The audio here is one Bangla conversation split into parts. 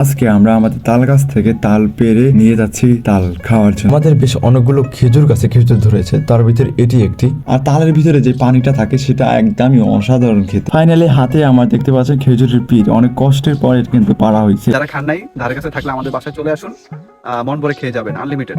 আজকে আমরা আমাদের তাল গাছ থেকে তাল পেরে নিয়ে যাচ্ছি তাল খাওয়ার জন্য। আমাদের বেশ অনেকগুলো খেজুর গাছে খেজুর ধরেছে তার ভিতরে এটি একটি। আর তালের ভিতরে যে পানিটা থাকে সেটা একদমই অসাধারণ খেতে। ফাইনালি হাতে আমার দেখতে পাচ্ছেন খেজুরের পিঠ। অনেক কষ্টের পরে কিন্তু পারা হয়েছে। যারা খান নাই ধারে কাছে থাকলে আমাদের বাসায় চলে আসুন। আহ, মন ভরে খেয়ে যাবেন আনলিমিটেড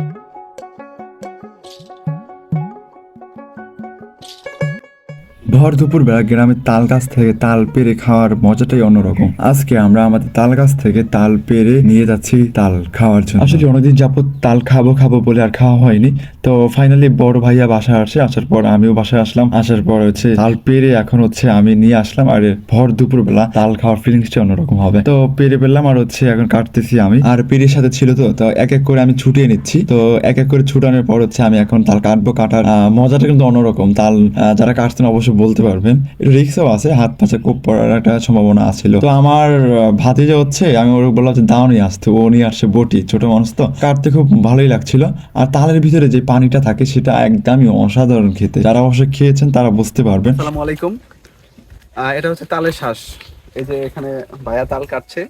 ভর দুপুর বেলা গ্রামের তাল গাছ থেকে তাল পেরে খাওয়ার মজাটাই অন্যরকম। আজকে আমরা আমাদের তাল গাছ থেকে তাল পেরে নিয়ে যাচ্ছি তাল খাওয়ার জন্য। আসলে অনেকদিন যাবত তাল খাব খাব বলে আর খাওয়া হয়নি। তো ফাইনালি বড় ভাইয়া বাসায় আসে, আসার পর আমিও বাসায় আসলাম। আসার পর হচ্ছে তাল পেরে এখন হচ্ছে আমি নিয়ে আসলাম আর ভর দুপুর বেলা তাল খাওয়ার ফিলিংসটা অন্যরকম হবে। তো পেরে পেলাম আর হচ্ছে এখন কাটতেছি আমি। আর পেরের সাথে ছিল তো তো এক এক করে আমি ছুটিয়ে নিচ্ছি। তো এক এক করে ছুটানোর পর হচ্ছে আমি এখন তাল কাটবো, কাটার মজাটা কিন্তু অন্যরকম। তাল যারা কাটছেন অবশ্যই বলতে পারবেন। একটু রিক্সও আছে, হাত পাশে কোপ পড়ার একটা সম্ভাবনা আছিল তো আমার ভাতে যে হচ্ছে, আমি ওর বললাম যে, দাও নিয়ে আসতে। ও নিয়ে আসছে বটি, ছোট মানুষ তো। কাটতে খুব ভালোই লাগছিল। আর তালের ভিতরে যে পানিটা থাকে, সেটা একদমই অসাধারণ খেতে। যারা অবশ্যই খেয়েছেন, তারা বুঝতে পারবেন। আসসালামু আলাইকুম। এটা হচ্ছে তালের শ্বাস। এই যে এখানে ভাইয়া তাল কাটছে,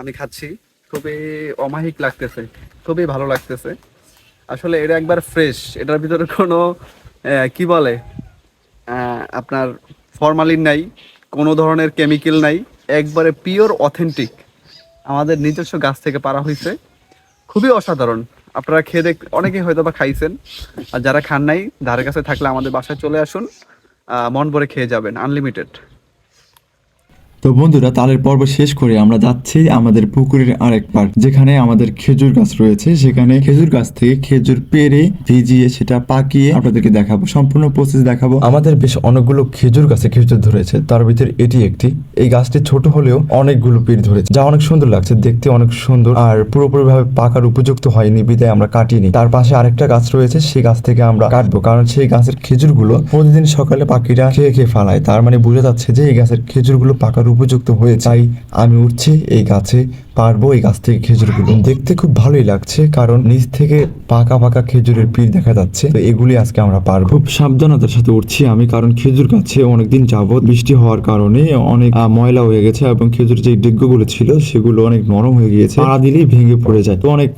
আমি খাচ্ছি। খুবই অমাহিক লাগতেছে, খুবই ভালো লাগতেছে। আসলে এটা একবার ফ্রেশ এটার ভিতরে কোনো কি বলে? আপনার ফরমালিন নাই, কোনো ধরনের কেমিক্যাল নাই, একবারে পিওর অথেন্টিক আমাদের নিজস্ব গাছ থেকে পারা হয়েছে। খুবই অসাধারণ। আপনারা খেয়ে দেখ, অনেকেই হয়তো বা খাইছেন, আর যারা খান নাই, ধারে কাছে থাকলে আমাদের বাসায় চলে আসুন মন ভরে খেয়ে যাবেন আনলিমিটেড তো বন্ধুরা, তালের পর্ব শেষ করে আমরা যাচ্ছি আমাদের পুকুরের আরেক পার্ট যেখানে আমাদের খেজুর গাছ রয়েছে। সেখানে খেজুর গাছ থেকে খেজুর পেরে ভিজিয়ে সেটা পাকিয়ে আপনাদেরকে দেখাবো, সম্পূর্ণ প্রসেস দেখাবো। আমাদের বেশ অনেকগুলো খেজুর গাছে খেজুর ধরেছে, তার ভিতরে এটি একটি। এই গাছটি ছোট হলেও অনেকগুলো পিঠ ধরেছে, যা অনেক সুন্দর লাগছে, দেখতে অনেক সুন্দর আর পুরোপুরি ভাবে পাকার উপযুক্ত হয়নি, বিদায় আমরা কাটিনি। তার পাশে আরেকটা গাছ রয়েছে, সেই গাছ থেকে আমরা কাটবো, কারণ সেই গাছের খেজুরগুলো প্রতিদিন সকালে পাখিরা খেয়ে খেয়ে ফালায়। তার মানে বোঝা যাচ্ছে যে এই গাছের খেজুরগুলো পাকার উপযুক্ত হয়ে তাই আমি উঠছি এই গাছে। পারব এই গাছ থেকে খেজুরগুলো দেখতে খুব ভালোই লাগছে কারণ নিচ থেকে পাকা পাকা খেজুরের পিঠ দেখা যাচ্ছে। তো এগুলি আজকে আমরা পারব। খুব সাবধানতার সাথে উঠছি আমি কারণ খেজুর গাছে অনেকদিন যাবত বৃষ্টি হওয়ার কারণে অনেক ময়লা হয়ে গেছে এবং খেজুর যে ডিগ্গগুলো ছিল সেগুলো অনেক নরম হয়ে গিয়েছে। পা দিলেই ভেঙে পড়ে যায়। তো অনেক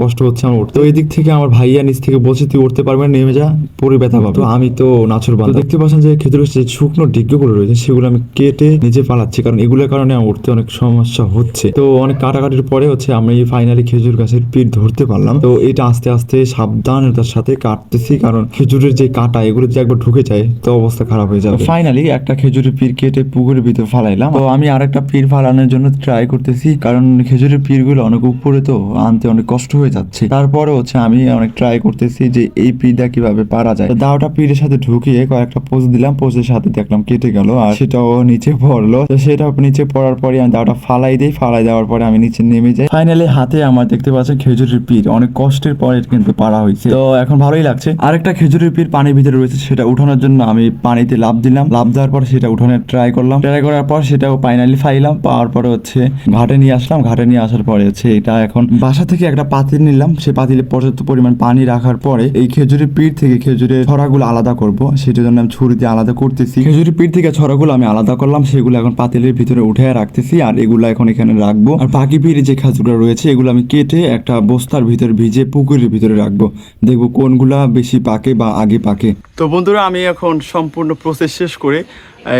কষ্ট হচ্ছে আমার উঠতে। এই দিক থেকে আমার ভাইয়া নিচ থেকে বলছে তুই উঠতে পারবেন না, নেমে যা পরে ব্যথা পাবে। আমি তো নাচর বান্ধব দেখতে পাচ্ছেন যে খেজুর গাছে যে শুকনো ডিগ্গগুলো রয়েছে সেগুলো আমি কেটে নিজে পালাচ্ছি কারণ এগুলোর কারণে আমার উঠতে অনেক সমস্যা হচ্ছে। তো অনেক কাটাকাটির পরে হচ্ছে আমি ফাইনালি খেজুর গাছের পিঠ ধরতে পারলাম। তো এটা আস্তে আস্তে সাবধানতার সাথে কাটতেছি কারণ খেজুরের যে কাটা, এগুলো যে একবার ঢুকে যায়, তো অবস্থা খারাপ হয়ে যাবে। ফাইনালি একটা খেজুরের পিঠ কেটে পুকুরের ভিতরে ফালাইলাম। তো আমি আরেকটা পিঠ ফালানোর জন্য ট্রাই করতেছি, কারণ খেজুরের পিঠগুলো অনেক উপরে তো আনতে অনেক কষ্ট হয়ে যাচ্ছে। তারপরে হচ্ছে আমি অনেক ট্রাই করতেছি যে এই পিঠটা কীভাবে পারা যায়। দাওটা পিঠের সাথে ঢুকিয়ে কয়েকটা পোজ দিলাম পোজের সাথে দেখলাম কেটে গেল আর সেটাও নিচে পড়ল। তো সেটা নিচে পড়ার পরে আমি দাওটা ফালাই দিই, ফালাই দেওয়ার পরে আমি নিচে নেমে যাই। ফাইনালি হাতে আমার দেখতে পাচ্ছেন খেজুরের পিঠ। অনেক কষ্টের পরে কিন্তু পারা হয়েছে। তো এখন ভালোই লাগছে। আরেকটা খেজুরের পিঠ পানির ভিতরে রয়েছে, সেটা উঠানোর জন্য আমি পানিতে লাভ দিলাম। লাভ দেওয়ার পর সেটা উঠানোর ট্রাই করলাম। ট্রাই করার পর সেটাও ফাইনালি ফাইলাম। পাওয়ার পরে হচ্ছে ঘাটে নিয়ে আসলাম। ঘাটে নিয়ে আসার পরে হচ্ছে এটা এখন বাসা থেকে একটা পাতিল নিলাম। সে পাতিলে পর্যাপ্ত পরিমাণ পানি রাখার পরে এই খেজুরের পিঠ থেকে খেজুরের ছড়াগুলো আলাদা করব। সেটার জন্য আমি ছুরি দিয়ে আলাদা করতেছি। খেজুরের পিঠ থেকে ছড়াগুলো আমি আলাদা করলাম। সেগুলো এখন পাতিলের ভিতরে উঠে রাখতেছি। আর এগুলো এখন এখানে রাখব। আর পিঠে যে খেজুরগুলো রয়েছে, এগুলো আমি কেটে একটা বস্তার ভিতরে ভিজে পুকুরের ভিতরে রাখব। দেখব কোনগুলা বেশি পাকে বা আগে পাকে। তো বন্ধুরা, আমি এখন সম্পূর্ণ প্রসেস শেষ করে,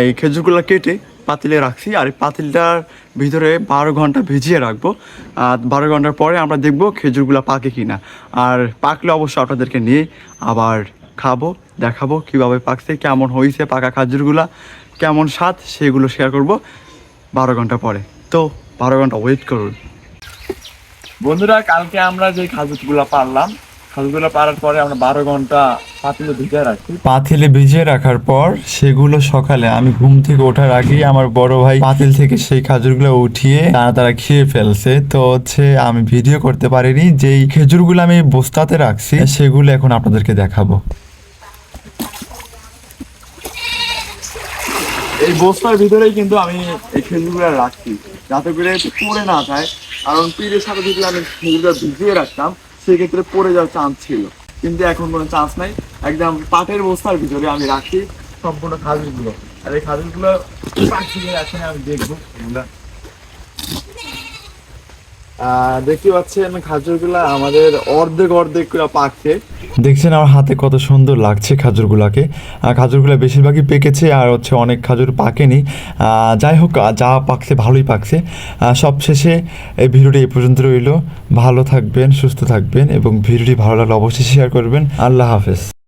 এই খেজুরগুলো কেটে পাতিলে রাখছি। আর এই পাতিলটার ভিতরে বারো ঘণ্টা ভিজিয়ে রাখব। আর বারো ঘণ্টার পরে আমরা দেখব খেজুরগুলো পাকে কিনা। আর পাকলে অবশ্যই আপনাদেরকে নিয়ে আবার খাব, দেখাবো কীভাবে পাকছে, কেমন হয়েছে পাকা খেজুরগুলা, কেমন স্বাদ, সেগুলো শেয়ার করব বারো ঘণ্টা পরে। তো বারো ঘণ্টা ওয়েট করুন। বন্ধুরা কালকে আমরা যে খাজুরগুলো পারলাম খাজুরগুলো পারার পরে আমরা বারো ঘণ্টা পাতিলে ভিজিয়ে রাখি। পাতিলে ভিজিয়ে রাখার পর সেগুলো সকালে আমি ঘুম থেকে ওঠার আগেই আমার বড় ভাই পাতিল থেকে সেই খাজুরগুলো উঠিয়ে তারা তারা খেয়ে ফেলছে। তো হচ্ছে আমি ভিডিও করতে পারিনি যেই খেজুরগুলো আমি বস্তাতে রাখছি সেগুলো এখন আপনাদেরকে দেখাবো। এই বস্তার ভিতরেই কিন্তু আমি এই খেজুরগুলো রাখছি, যাতে করে পড়ে না যায়। কারণ পিঠের সাথে যদি আমি খেজুরটা ভিজিয়ে রাখতাম, সেক্ষেত্রে পড়ে যাওয়ার চান্স ছিল। কিন্তু এখন কোনো চান্স নাই। একদম পাটের বস্তার ভিতরে আমি রাখি সম্পূর্ণ খাজুরগুলো। আর এই খাজুরগুলো আছে আমি দেখব দেখতে পাচ্ছেন খাজুরগুলা আমাদের অর্ধেক অর্ধেক পাকছে দেখছেন আমার হাতে কত সুন্দর লাগছে খাজুরগুলাকে। খাজুরগুলো বেশিরভাগই পেকেছে আর হচ্ছে অনেক খাজুর পাকেনি। যাই হোক যা পাকছে ভালোই পাকছে। সব সবশেষে এই ভিডিওটি এই পর্যন্ত রইল। ভালো থাকবেন, সুস্থ থাকবেন এবং ভিডিওটি ভালো লাগলে অবশ্যই শেয়ার করবেন। আল্লাহ হাফেজ।